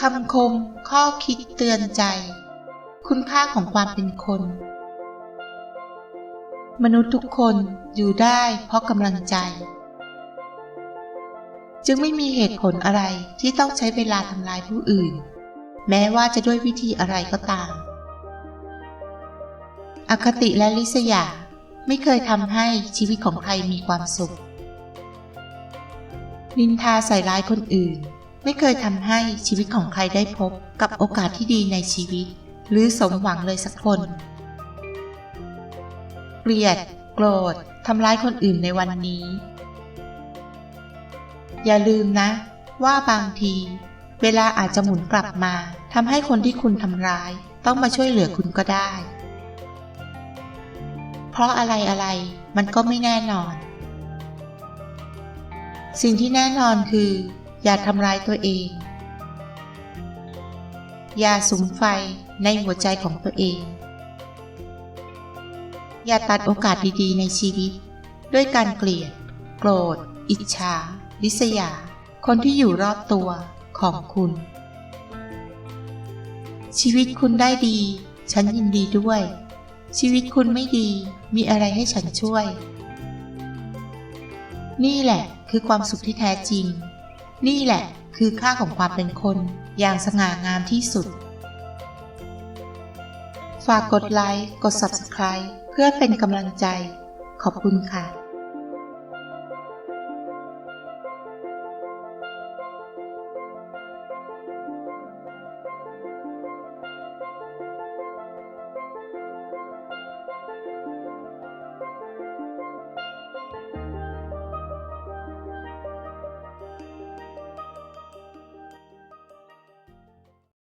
คำคมข้อคิดเตือนใจ คุณค่าของความเป็นคน มนุษย์ทุกคนอยู่ได้เพราะกำลังใจ จึงไม่มีเหตุผลอะไรที่ต้องใช้เวลาทำลายผู้อื่น แม้ว่าจะด้วยวิธีอะไรก็ตาม อคติและลิษยาไม่เคยทำให้ชีวิตของใครมีความสุข นินทาใส่ร้ายคนอื่น ไม่เคยทำให้ชีวิตของใครได้พบกับโอกาสที่ดีในชีวิต หรือสมหวังเลยสักคน เกลียด โกรธทำร้ายคนอื่นในวันนี้ อย่าลืมนะ ว่าบางที เวลาอาจจะหมุนกลับมาทำให้คนที่คุณทำร้าย ต้องมาช่วยเหลือคุณก็ได้ เพราะอะไรอะไรมันก็ไม่แน่นอน สิ่งที่แน่นอนคือ อย่าทำร้ายตัวเอง อย่าสุมไฟในหัวใจของตัวเอง อย่าตัดโอกาสดีๆ ในชีวิต ด้วยการเกลียด โกรธ อิจฉาริษยา คนที่อยู่รอบตัวของคุณ ชีวิตคุณได้ดี ฉันยินดีด้วย ชีวิตคุณไม่ดี มีอะไรให้ฉันช่วย นี่แหละคือความสุขที่แท้จริง นี่แหละคือค่าของความเป็นคนอย่างสง่างามที่สุด ฝากกดไลค์ กด Subscribe เพื่อเป็นกำลังใจ ขอบคุณค่ะ